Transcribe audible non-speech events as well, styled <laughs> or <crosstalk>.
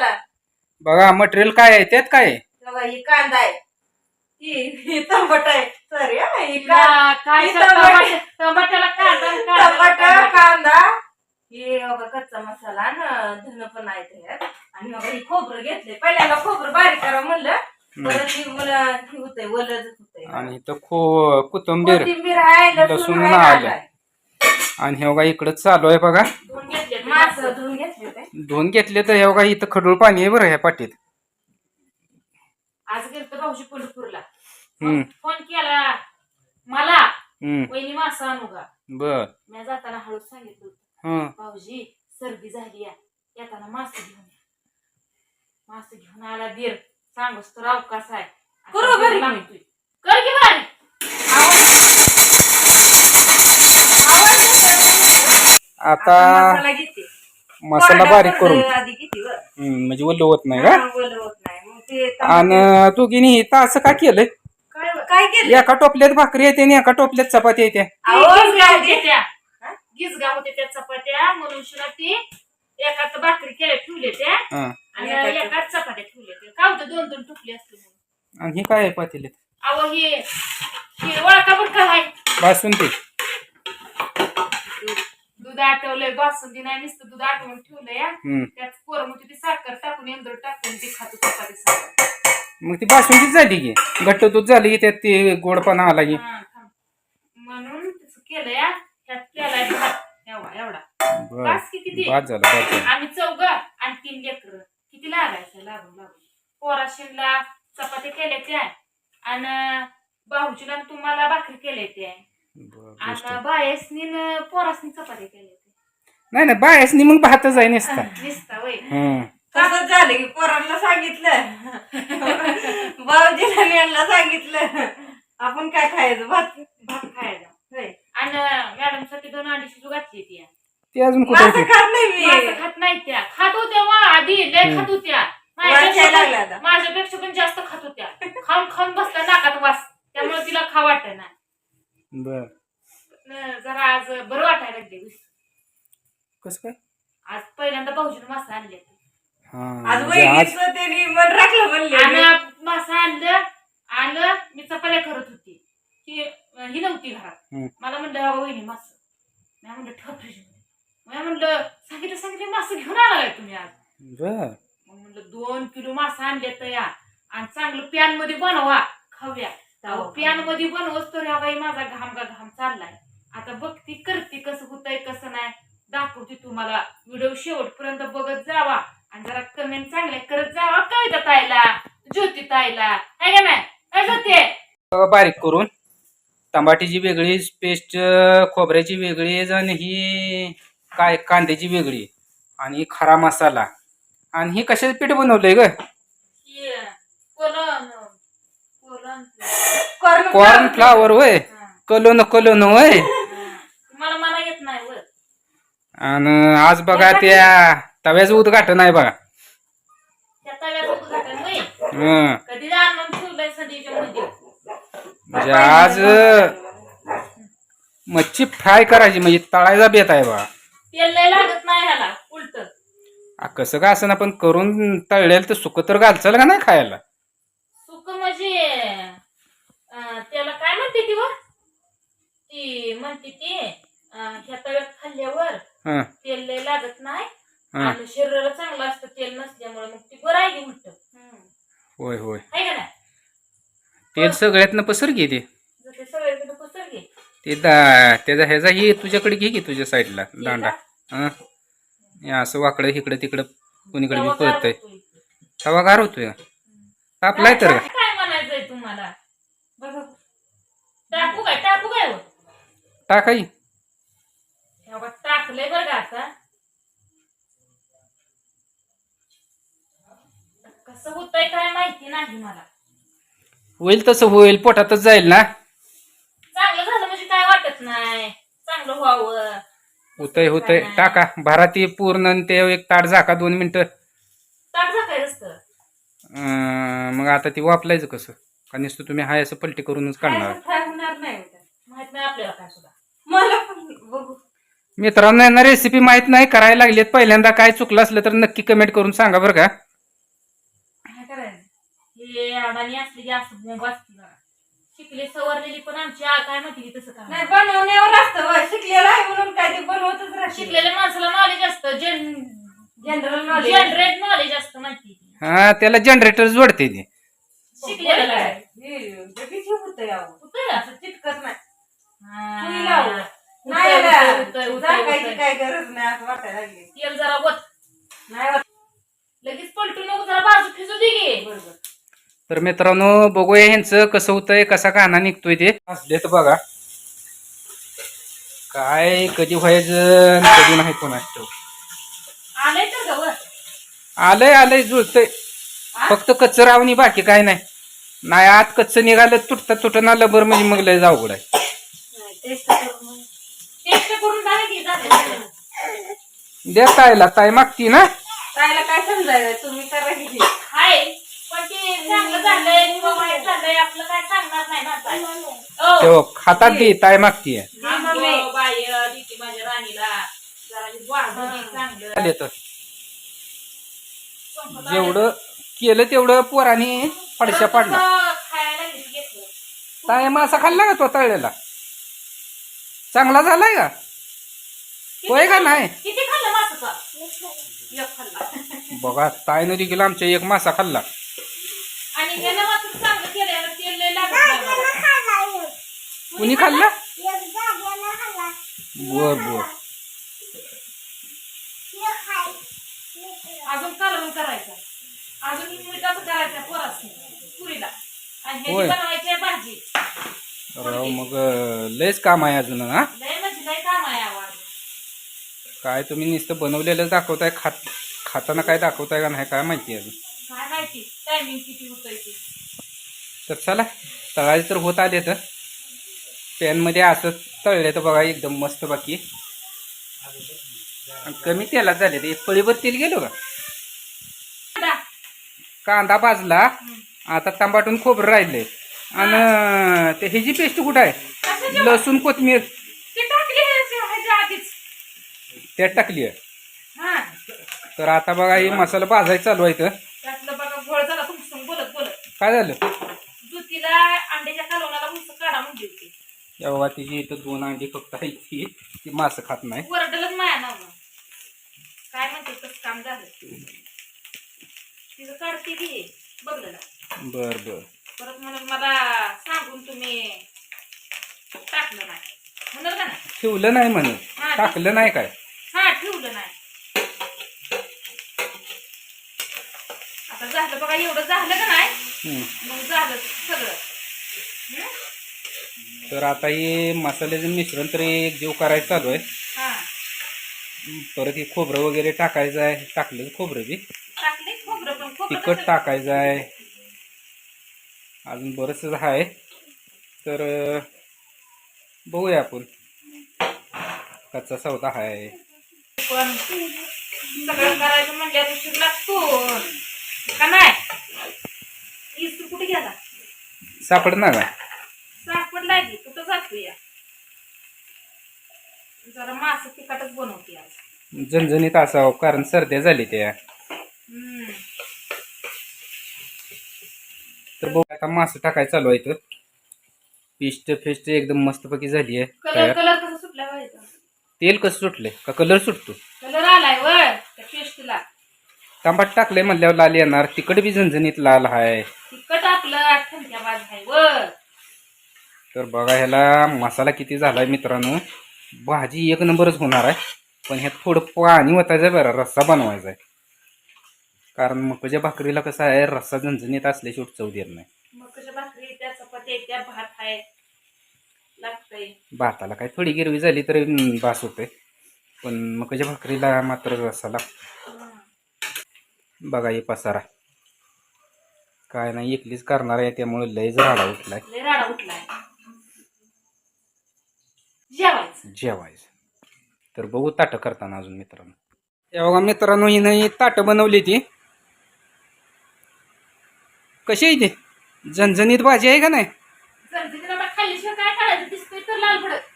त्याला बघा मटेरियल काय आहे? त्यात काय आहे? बघा ही कांदा आहे. ही ही टमाट आहे. सॉरी ही का- काय ही टमाटे- टमाट्याला कांदा कांदा. कांदा. हे बघा कच्चा मसाला आणि धन पण आहे त्याच्यात आणि बघा ही खोबरं घेतले पहिल्यांदा खोबरं बारीक करा म्हणलं. परत ही मला हे होतंय वलच होतंय. आणि इथं खो कोथिंबीर कोथिंबीर आहे लसूण लसूण आहे आलं. आहे. आणि हे बघा इकडं चालू आहे बघा. धुवून घेतले ते मासं. धुवून घेतले ते धुवून घेतले तर हे बघा इथं खडूळ पाणी आहे बरं ह्या पाटीत आज गेलतो भाऊजी पंढरपूरला हम्म. फोन केला मला हम्म. वहिनी मासा आणू का? बर. मी जाताना हळूच सांगितलं होतं. हं. भाऊजी सर्दी झाली आहे येताना मास घेऊन या. मास घेऊन आला दीर सांगूस तर अवकाश आहे. आता करू लागतोय. कर की बारी आता मसाला घेते. मसाला बारीक करून. आधी किती वर? हम्म, म्हणजे ओलं होत नाही का? हा, ओलं होत नाही. मग ते आणि तू की नाही इथं असं का केलंय? काय काय केलं एका टोपल्यात भाकरी येते आणि एका टोपल्यात चपाती येते. अहो, गिजगा होते. काय त्या. हा? गिजगा होते त्या चपात्या. म्हणून शिला ती एकात भाकरी केल्या ठेवले त्या. हं. आणि एकात- एकात चपात्या ठेवले त्या. काय होतं दोन दोन टुकले असते म्हणून. आणि हे काय आहे पातेल्यात? अहो हे हे वळका पण काय आहे? बासुंदी. दूध आटवलंय बासुंदी नाही नुसतं दूध आटवून ठेवलंय. त्यात पोरं मग ती साखर टाकून इंदूर टाकून ती खातो चपाती साखर. मग ती बासुंदीच झाली की? घट्ट दूध झाली की त्यात ते गोडपणा आला की? हा, थांब. म्हणून तसं केलंय. त्यात केलाय भात. एवढा एवढा. बर. बास की किती बाद झालं बाद झालं. आम्ही चौघ आणि तीन लेकर. किती लागायचं? लागून लागून पोराशीला चपात्या केल्या त्या. आणि भाऊजीला आणि तुम्हाला भाकरी केल्या त्या. आणि बायसनी न पोरासनी चपात्या केल्या त्या नाही नाही बायसनी मग भातच आहे नसता. निसता <laughs> वय हं. तसंच झालं की पोरांना सांगितलं. <laughs> भाऊजीला यांना सांगितलं. आपण काय खायचं? भात भात होय. आणि मॅडमसाठी दोन अंडी शिजू घातली ती. ते अजून कुठे खात नाही खात नाही त्या. खात होत्या वा आधी लय खात होत्या. माझ्यापेक्षा पण जास्त खात होत्या. खाऊन खाऊन बसल्या नाकात वास. त्यामुळे तिला खा वाटत नाही. बर. न- जरा आज बरं वाटायला लागले कसं काय? आज पहिल्यांदा भाऊजीने मासा आणले हा आज म्हणजे आज वहिनीचं त्यांनी मन राखलं म्हणले. आणि मासा आणलं आणलं मी चपात्या करत होती. ही ही नव्हती घरात. हम्म. मला म्हणलं बाबा वहिनी मास. मी म्हणलं ठेव फ्रीज मी म्हणलं सांगितलं सांगितलं मासं घेऊन आला काय तुम्ही आज. बर. मग म्हणलं दोन किलो मासा आणले तर या आणि चांगलं पॅनमध्ये बनवा खाऊया. पॅनमध्ये बनवच तर ह्या बाई माझा घाम का घाम चाललाय. आता बघती करते कसं होतंय कसं नाही. दाखवते तुम्हाला. व्हिडिओ शेवटपर्यंत बघत जावा. आणि जरा कमेंट चांगल्या करत जावा. कविता ताईला. ज्योती ताईला. आहे का नाही? ज्योती? बारीक करून. टमाटीची वेगळी पेस्ट खोबऱ्याची वेगळी आणि ही काय कांद्याची वेगळी. आणि खरा मसाला. आणि ही कशाचं पीठ बनवलंय ग? ही, कॉर्न फ्लावर होय. हा. कलोन कलोन होय. हा. मला मला येत नाही वर आणि आज बघा त्या तव्याचं उद्घाटन आहे बघा. त्या तव्याचं उद्घाटन होय. हं. कधी आणून ठेवलंय सध्याच्या मध्ये? म्हणजे आज मच्छी फ्राय करायची म्हणजे तळायचा बेत आहे बघा. तेल लय लागत नाही ह्याला उलट. आ, कसं का असं पण करून तळलेलं तर सुक तर घालचाल का नाही खायला सुक म्हणजे अं, त्याला काय म्हणते ती व ती म्हणते ती ह्या तव्यात खाल्ल्यावर हं, तेल लय लागत नाही हं. आणि शरीराला चांगलं असतं तेल नसल्यामुळे मग ती बरं आहे होय होय. का तेल सगळ्यातनं पसर घे ते. जर ते सगळ्याकडे पसर घे. ते दा त्याचा ह्याचा ही तुझ्याकडे घे की तुझ्या साईडला दांडा. हं. हे असं वाकडं इकडं तिकडं कोणीकडे बी गार पळतंय. तवा गार होतोय? तापलाय तर. काय काय म्हणायचंय तुम्हाला? बघा. टाकू काय? टाकू काय? टाकाई. टाकलंय बरं का आता. कसं होतंय काय माहिती नाही मला. होईल तसं होईल पोटातच जाईल ना. चांगलं झालं म्हणजे काय वाटत नाही. चांगलं व्हावं. होतंय होतंय. टाका. भराती पूर्ण आणि ते एक ताट झाका दोन मिनिटं. ताट अं, मग आता ती वापलायचं कसं? का नुसतं तुम्ही हाय असं पलटी करूनच काढणार? होणार नाही. होतं. माहीत नाही आपल्याला काय सुद्धा. मला पण बघू. मित्रांनो यांना रेसिपी माहीत नाही करायला लागलीत. पहिल्यांदा काय चुकलं असलं तर नक्की कमेंट करून सांगा बरं का. ते अडाणी असले की असं बोंब असते जरा शिकले सवरलेली पण आमची आ काय म्हणते की तसं नाही काय बनवण्यावर असतं होय. शिकलेलं आहे म्हणून काय ते बनवतच राहते शिकलेल्या माणसाला नॉलेज असतं. जन जनरल नॉलेज जनरेट नॉलेज असतं म्हणते ती. हा त्याला जनरेटर जोडते ते. शिकलेलं काय? होतं का? असं चिटकत नाही. हा. कुणी लावलं? होतंय, नाही होतंय, ना, होतंय, होतंय, झाकायची होतंय. काय गरज नाही असं वाटायला लागले तेल जरा वत नाही वाटत. लगेच पलटू नको जरा बाजू फिजू दे गे बरोबर तर मित्रांनो बघूया ह्यांचं कसं होतंय कसा काना निघतोय ते असले तर बघा काय कधी व्हायचं आणि कधी नाही कोणाच. आलंय तर गवत आलंय आलंय जुळतंय फक्त कच्च रावणी बाकी काय नाही नाही आत कच्च निघालं तुटता तुटना लबर म्हणजे मग लय अवघड आहे टेस्ट करून मग. टेस्ट करून बघा की झालं द्या ताईला ताई मागती ना. ताईला काय समजायचं? तुम्ही करा की हाय पण ते चांगलं झालंय किंवा वाईट झालंय आपलं काय सांगणार नाही ना ताई. ओ, तेव्हा हातात दे ताई मागतीये हा, मम्मी. आंबो, बाय दिली माझ्या राणीला. जरा हे वाढू दे चांगलं. आले तर. संपत आलं. जेवढं केलं तेवढं पोराने पडशा पाडला. खायला घेतलं. ताई मासा खाल्ला का तो तळलेला? चांगला झालाय का? होय का? नाही? किती खाल्लं मासाचा? एक खाल्ला. बघा ताईनं देखील आमच्या एक मासा खाल्ला. आणि याला मात्र चांगलं केलं याला तेल लय लागत नाही बघा. कुणी खाल्ला? बर बर. अजून कालवण करायचं. अजून मिठाचं करायचं पोरास पुरीला. आणि. बनवायची राव मग लयच काम आहे अजून हा? म्हणजे काय तुम्ही नुसतं बनवलेलं दाखवताय खात खाताना काय दाखवताय का नाही काय माहिती अजून? काय माहिती? टायमिंग किती होतंय ते. तर चला तळायचे तर होत आले तर पॅनमध्ये असं तळले तर बघा एकदम मस्त बाकी. कमी तेलात झाले ते एक पळीभर तेल गेलो का? कांदा. भाजला आता तांबाटून खोबरं राहिले आणि ते ह्याची पेस्ट कुठं आहे? लसूण कोथमीर त्यात टाकली आहे. तर आता बघा हे मसाला भाजायचा चालू आहे बोलत काय झालं? बघा तिची इथं दोन अंडी फक्त आहे ती. ती मासं खात नाही. बर बर. परत म्हणून मला सांगून तुम्ही टाकलं नाही. म्हणलं का नाही? ठेवलं नाही म्हणून हा, टाकलं नाही काय? हा ठेवलं नाही. आता झालं बघा एवढं झालं का नाही? हम्म. मग झालं सगळं. हं? तर आता हे मसाल्याचं मिश्रण तर एक जीव करायचं चालू आहे. हा. परत हे खोबरं वगैरे टाकायचं आहे. टाकलं खोबरं बी. टाकले खोबरं पण. खोबरं तिखट कसं- टाकायचं आहे. अजून बरंचसं आहे. तर बघूया आपण. कच्चा सौदा आहे. पण सगळं करायचं म्हणजे उशीर लागतो. का नाही? इस्त्री कुठे गेला? सापड ना का सापडला की? कुठं जातो या जरा मास तिखटच बनवते आज. झणझणीत असावं कारण सर्द्या झाली त्या. आता मासं टाकायचं चालू आहे पेस्ट फेस्ट एकदम मस्तपैकी झाली आहे. कलर तयार. कलर कसा सुटला तेल कसं सुटले का कलर सुटतो? कलर आलाय वर त्या पेस्टला. तांबाट टाकले म्हणल्यावर लाल येणार. तिकड बी झणझणीत लाल आहे तिखट आपलं ठणक्या बाज आहे वर तर बघा ह्याला मसाला किती झालाय मित्रांनो. भाजी एक नंबरच होणार आहे. पण ह्यात थोडं पाणी ओतायचं आहे बरं रस्सा बनवायचा आहे. कारण मकच्या भाकरीला कसं आहे रस्सा झणझणीत असल्याशिवाय चव देत नाही. त्या चपात्या त्या भात आहे. लागतंय. भाताला काय थोडी गिरवी झाली तरी बास होते पण मकच्या भाकरीला मात्र हं. बघा हे पसारा. काय नाही एकलीच करणार आहे त्यामुळे लयच राडा उठलाय. लय राडा उठलाय. जेवायचं. जेवायचं. तर बघू ताटं करताना अजून मित्रांनो. हे बघा मित्रांनो हिनं ताटं बनवली ती. कशी आहे ती? झणझणीत भाजी आहे का नाही? जर तिला खाल्ल्याशिवाय काय काढायचं दिसतोय तर लाल पडत.